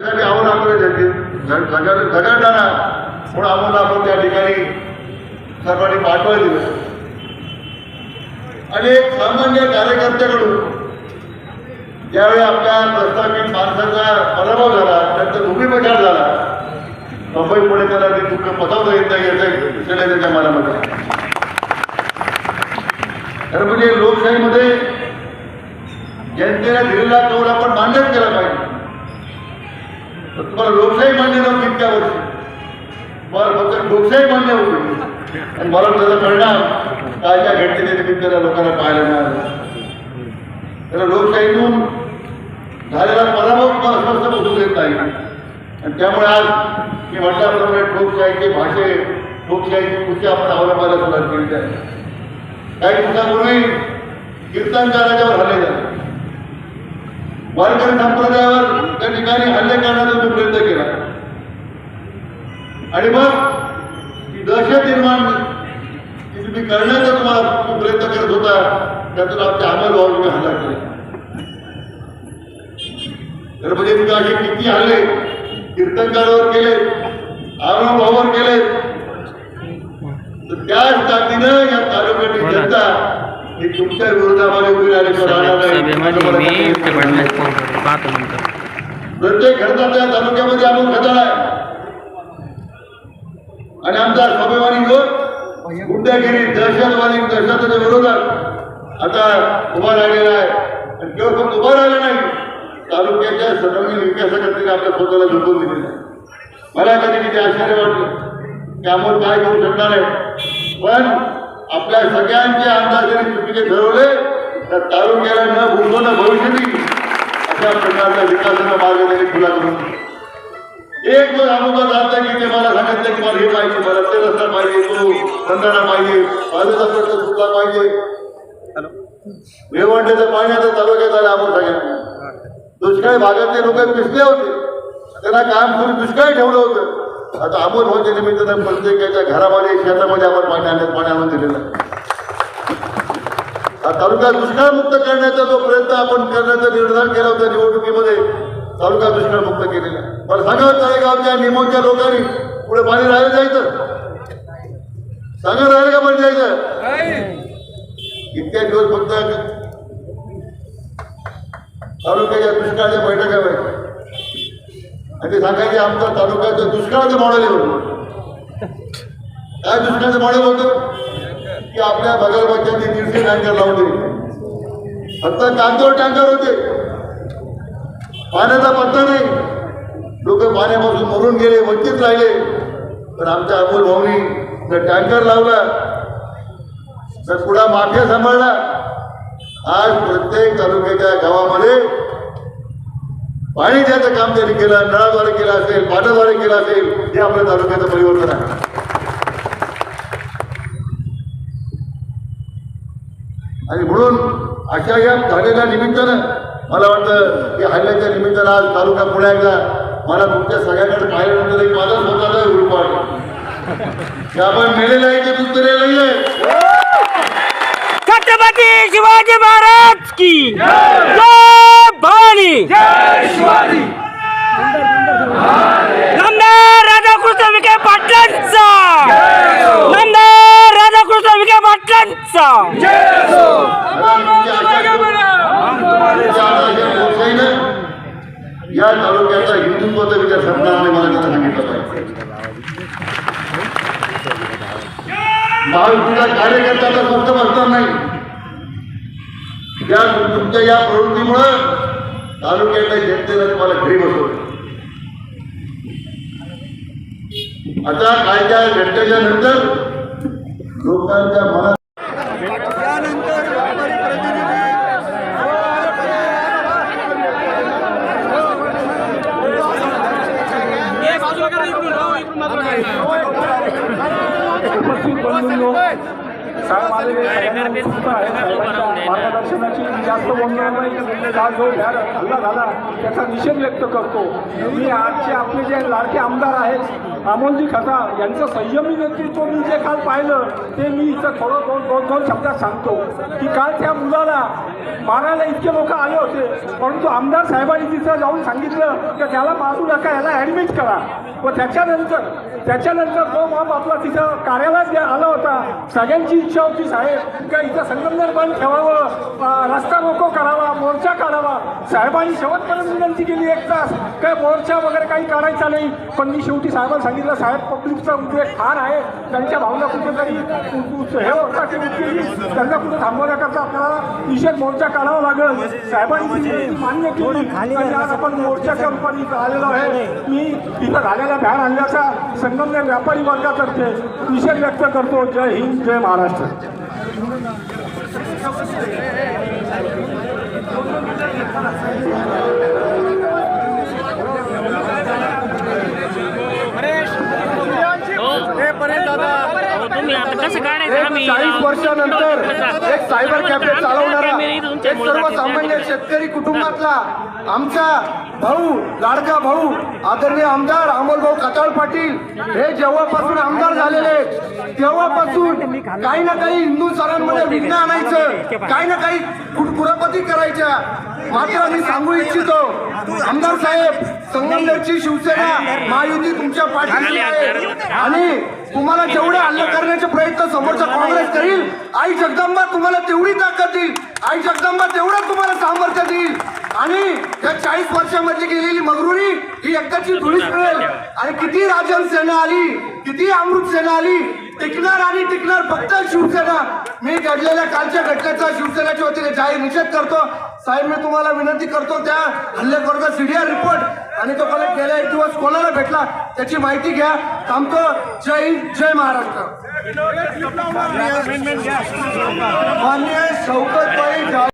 त्यासाठी आवड आपल्याला झगडताना म्हणून आम्हाला आपण त्या ठिकाणी सर्वांनी पाठवायला दिलं आणि एक सामान्य कार्यकर्त्याकडून ज्यावेळी आपल्या प्रस्थापित माणसाचा पराभव झाला त्यांचा भूमिपचार झाला मुंबई पुणे त्याला ते दुःख पसवता येत नाही याचं केलं त्याच्या मनामध्ये. तर म्हणजे लोकशाहीमध्ये जनतेला दिलेला कौल आपण मान्यच केला पाहिजे. तर तुम्हाला लोकशाही मान्य नव्हती इतक्या वर्षी. मला फक्त लोकशाही मान्य होती. आणि मला त्याचा परिणाम कालच्या घटनेच्या निमित्तानं लोकांना पाहायला मिळालं. त्याला लोकशाहीतून झालेला पराभव तुम्हाला स्पष्ट बसू देत नाही. आणि त्यामुळे आज मी म्हटल्याप्रमाणे लोकशाहीचे भाषे लोकशाहीची कृती आपण अवलंबायला सुरुवात केली आहे. काही दिवसापूर्वी कीर्तनकाराच्यावर हल्ले झाले. वारकरी संप्रदायावर त्या ठिकाणी हल्ले करण्याचा तो प्रयत्न केला. आणि मग ती दहशत निर्माण तुम्ही करण्याचा तुम्हाला तो प्रयत्न करत होता त्यातून आमच्या अंमलभाव तुम्ही हल्ला केला. तर म्हणजे तुम्ही असे किती हल्ले कीर्तनकारावर केले भावावर केले. तर त्याच ताकदीनं या तालुक्यातील जनता ही तुमच्या विरोधामध्ये उभी राहणार सभेमध्ये मी ते पाहतो नंतर. प्रत्येक खडकाच्या तालुक्यामध्ये आपण खतरा आहे. आणि आमचा स्वाभिमानी युवक गुंडगिरी दहशतवादी दहशताच्या विरोधात आता उभा राहिलेला आहे. आणि केवळ फक्त उभा राहिला नाही तालुक्याच्या सर्वांगीण विकासाकरता आपल्या स्वतःला झोपून दिलेलं आहे. मला कधी किती आश्चर्य वाटलं की अमोल काय करू शकणार आहे. पण आपल्या सगळ्यांचे अंदाज जरी चुकीचे ठरवले तर तालुक्याला न भूषण भविष्य अशा प्रकारचा विकासाचा मार्ग त्यांनी खुला करून. एक जो अनुभव झाला की ते मला सांगितलं की मला हे पाहिजे मला ते रस्ता पाहिजे तो बंधारा पाहिजे पाण्याचा प्रश्न सुद्धा पाहिजे. वेवंड्याचं पाणी आता तालुक्यात आलं आपण सगळ्यांना दुष्काळी भागातले लोक पिसले होते. त्यांना काम करून दुष्काळी ठेवलं होतं. आता अमोल भाऊच्या निमित्तानं प्रत्येकाच्या घरामध्ये शेतामध्ये आपण पाणी आणण्यात पाणी आणून दिलेलं हा तालुका दुष्काळमुक्त करण्याचा जो प्रयत्न आपण करण्याचा निर्धार केला होता निवडणुकीमध्ये तालुका दुष्काळमुक्त केलेला आहे. सांगा तळेगावच्या निमोच्या लोकांनी पुढे पाणी राहायला जायचं? सांगा राहिलं का पाणी जायचं? इतक्या दिवस फक्त तालुक्याच्या दुष्काळाच्या बैठका व्हायच्या आणि ते सांगायचे आमच्या तालुक्याचं दुष्काळाचं मॉडेल होतं काय दुष्काळाचं मॉडेल होतं? की आपल्या बगलबच्चांनी दीडशे टँकर लावले फक्त कांदोर टँकर होते. पाण्याचा पत्ता नाही. लोक पाण्यापासून मरून गेले वंचित राहिले. पण आमच्या अमोल भाऊनी जर टँकर लावला तर पुढा माफिया सांभाळला. आज प्रत्येक तालुक्याच्या गावामध्ये पाणी द्यायचं काम त्यांनी केलं नळाद्वारे केलं असेल पाण्याद्वारे केलं असेल हे आपल्या तालुक्याचं परिवर्तन आहे. आणि म्हणून अशा या झालेल्या निमित्तानं मला वाटतं की हल्ल्याच्या निमित्तानं आज तालुका पुण्या एकदा मला तुमच्या सगळ्यांकडे पाहिल्यानंतर एक माझा स्वतःचा ग्रुप वाटला की आपण मेलेलं आहे की दुसरे नाही आहे छत्रपती शिवाजी महाराज की पाटलांचा या तालुक्याचा हिंदुत्वाचा विचार सरकारने मला त्यांना सांगितलं पाहिजे. महायुतीचा कार्यकर्त्याचा फक्त बसणार नाही. या तुमच्या या प्रवृत्तीमुळं तालुक्यातल्या जनतेला तुम्हाला घरी बसवलं. आता कायद्या घटनेच्या नंतर लोकांच्या मनात उपस्थित बंधूंनो साहेब आलेले सगळ्यांना मार्गदर्शनाची जास्त बोलणार नाही. काल जो भ्याड हल्ला झाला त्याचा निषेध व्यक्त करतो. मी आजचे आपले जे लाडके आमदार आहेत अमोलजी खताळ यांचं संयमी नेतृत्व मी जे काल पाहिलं ते मी इथं थोडं दोन दोन दोन शब्दात सांगतो. की काल त्या मुलाला मारायला इतके लोक आले होते परंतु आमदार साहेबांनी तिथं जाऊन सांगितलं की त्याला मारू नका याला ॲडमिट करा. व त्याच्यानंतर त्याच्यानंतर तो बाप आपला तिथं कार्यालयात आला होता सगळ्यांची इच्छा होती साहेब का इथं संगमनेर बंद ठेवावं रस्ता रोको करावा मोर्चा काढावा. साहेबांनी शेवटपर्यंत विनंती केली एक तास काय मोर्चा वगैरे काही काढायचा नाही. पण मी शेवटी साहेबांना सांगितलं साहेब पब्लिकचा उद्वेग फार आहे त्यांच्या भावना कुठेतरी हे होता की त्यांना कुठे थांबवण्याकरता आपल्याला निषेध मोर्चा काढावा लागेल. विनंती मान्य केली. आणि आज आपण मोर्चाच्या रूपाने इथं आलेलो आहे. मी इथं झालेल्या भ्याड हल्ल्याचा संगमनेर व्यापारी वर्गातर्फे निषेध व्यक्त करतो. जय हिंद जय महाराष्ट्र हो हो, तुम्ही आता कसं काढायचं आम्ही चाळीस वर्षानंतर एक सायबर कॅफे चालवणारा एक सर्वसामान्य शेतकरी कुटुंबातला आमचा भाऊ लाडका भाऊ आदरणीय आमदार अमोल भाऊ खताळ पाटील हे जेव्हापासून आमदार झालेले तेव्हापासून काही ना काही हिंदू सणांमध्ये विघ्न आणायचं काही ना काही कुरापती करायच्या. मात्र मी सांगू इच्छितो आमदार साहेब संगमनेरची शिवसेना महायुती तुमच्या पाठीशी आहे. आणि तुम्हाला जेवढे हल्ले करण्याचे प्रयत्न समोरचा काँग्रेस करील आई जगदंबा तुम्हाला तेवढी ताकद देईल. आई जगदंबा तेवढं तुम्हाला सामर्थ्य देईल. आणि या चाळीस वर्षामध्ये गेलेली मगरुरी ही एकदाची धुळीच मिळेल आणि किती राजन सेना आली किती अमृत सेना आली टिकणार आणि टिकणार फक्त शिवसेना. मी घडलेल्या कालच्या घटनेचा शिवसेनेच्या वतीने जाहीर निषेध करतो. साहेब मी तुम्हाला विनंती करतो त्या हल्लेखोरचा सीडीआर रिपोर्ट आणि तो कलेक्ट गेल्या एक दिवस कोणाला भेटला त्याची माहिती घ्या. थांबतो. जय हिंद जय महाराष्ट्र. मान्य शौकत